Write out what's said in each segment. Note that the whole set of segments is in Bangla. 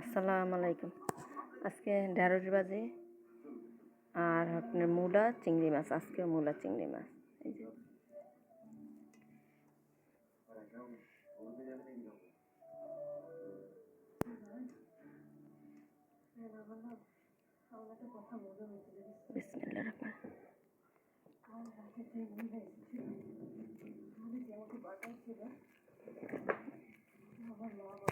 আসসালামু আলাইকুম। আজকে ঢেঁড়স বাজে আর আপনার মূলা চিংড়ি মাছ। আজকে মূলা চিংড়ি মাছ। বিসমিল্লাহ রহমান।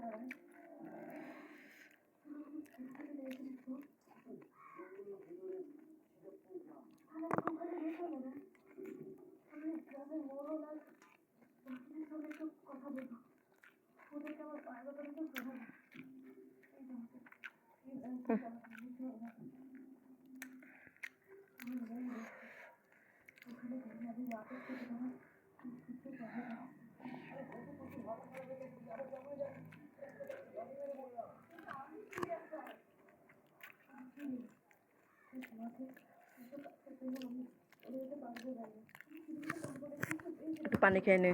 Bye. পানি খেয়ে নে।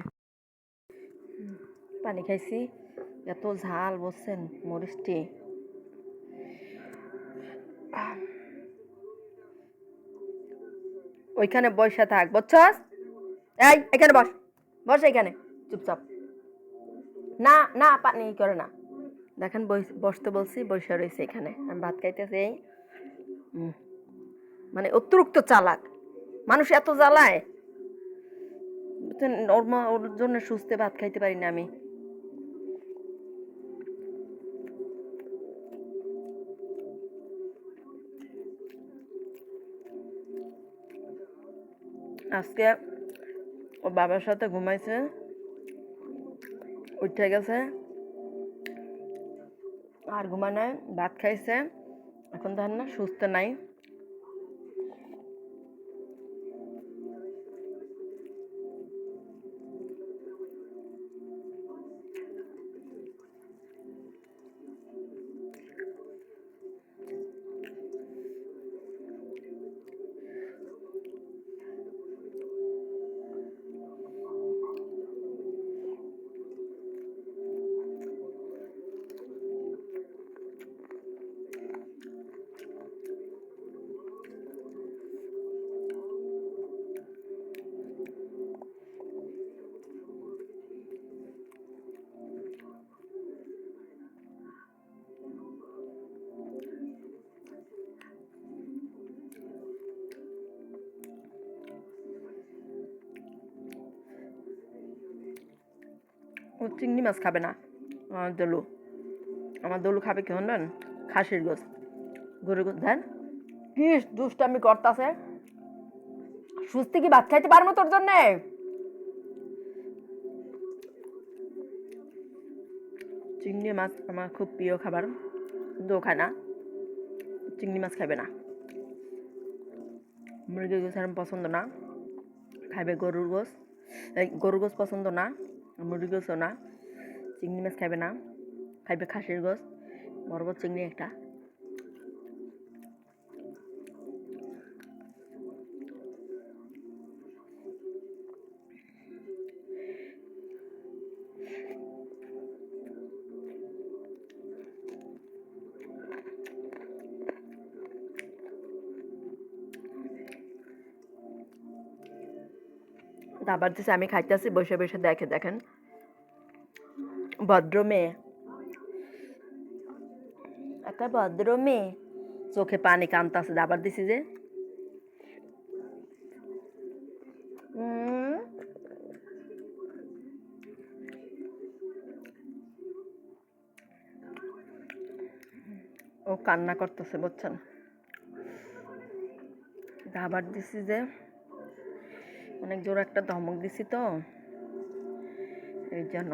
পানি খাইছি। এত ঝাল বলছেন মরিচটি। ওইখানে বসে থাক, বুঝছস? এই, এখানে বস। বস এখানে। চুপচাপ। না না, পানি করে না। দেখেন বসতে বলছি, বসে রয়েছে এখানে। আমি ভাত খাইতেছি। এই। মানে অতিরিক্ত চালাক। মানুষ এত জ্বালায়। ওর ওর জন্য সুস্থে ভাত খাইতে পারি না আমি। আজকে ওর বাবার সাথে ঘুমাইছে। উঠে গেছে। আর ঘুমানো ভাত খাইছে। এখন দেখেন না, সুস্থ নাই। চিংড়ি মাছ খাবে না। আমার দলু। আমার দলু খাবে কি হন খাসির গোস গরুর গোস দেন কি দুষ্টামি করতাছে? সুস্থি কি ভাত খাইতে পারব তোর জন্যে? চিংড়ি মাছ আমার খুব প্রিয় খাবার। কিন্তু খায় না। চিংড়ি মাছ খাবে না। মুরগির গোস পছন্দ না। খাইবে গরুর গোস গরুর গোস পছন্দ না। মুরগির গোসও না চিংড়ি মাছ খাবে না খাইবে খাসির গোস বড় বড় চিংড়ি একটা। দাবার দিছে আমি খাইতেছি, বসে বসে দেখে, দেখেন। ভদ্র মেয়ে। একটা ভদ্র মেয়ে। চোখে পানি কান্তাছে, দাবার দিছি যে। ও কান্না করতেছে, বুঝছেন? খাবার দিছি যে। অনেক জোর একটা ধমক দিছি তো। এই জন্য।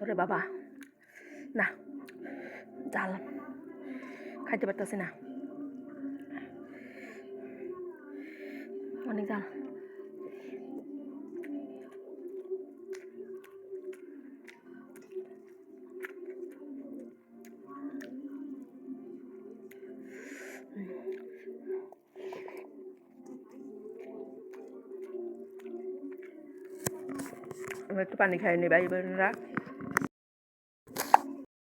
ওরে বাবা। না, জাল। খাইতে পারতেছি না। অনেক জাল। আমি একটু পানি খাই নি ভাই বোনেরা।